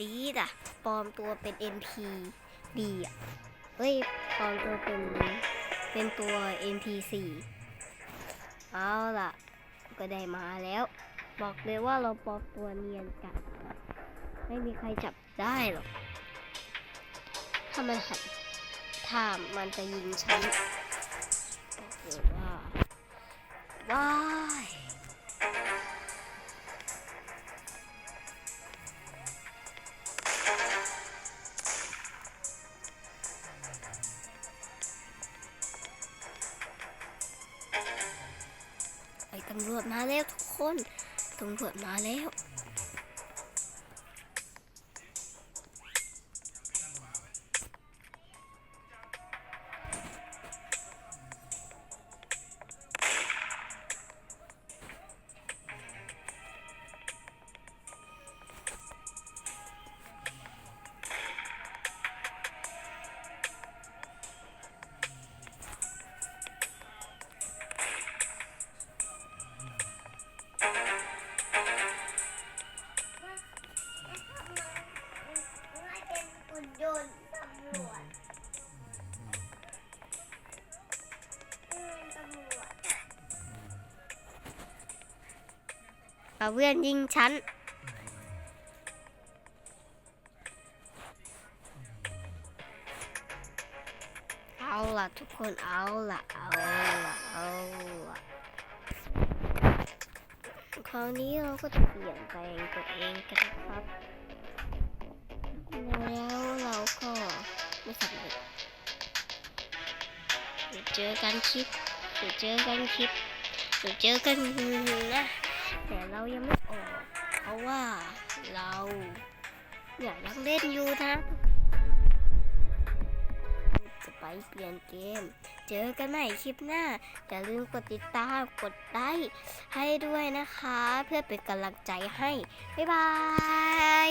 ตีดอะปลอมตัวเป็น NP ดีอะเฮ้ยปลอมตัวเป็น เป็นตัว NP4 เอาล่ะ ก็ได้มาแล้ว บอกเลยว่าเราปลอมตัวเนียนกัน ไม่มีใครจับได้หรอก ถ้ามันหันถ้ามันจะยิงฉันบอกเลยว่าว้า ตำรวจมาแล้วทุกคนตำรวจมาแล้ว หุ่นยนต์ตำรวจเป็นตำรวจเอาเพื่อนยิงฉันเอาล่ะทุกคนเอาล่ะเอาล่ะเอาล่ะคราวนี้เราก็จะเปลี่ยนแปลงตัวเองกันนะครับแล้ว จอกันคลิปเดี๋ยวเจอกันคลิปเดี๋ยวเจอกันนะ แต่เรายังไม่ออก เพราะว่าเราเนี่ยยังเล่นอยู่นะจะไปเปลี่ยนเกม เจอกันใหม่คลิปหน้า อย่าลืมกดติดตาม กดไลค์ให้ด้วยนะคะ เพื่อเป็นกำลังใจให้ บ๊ายบาย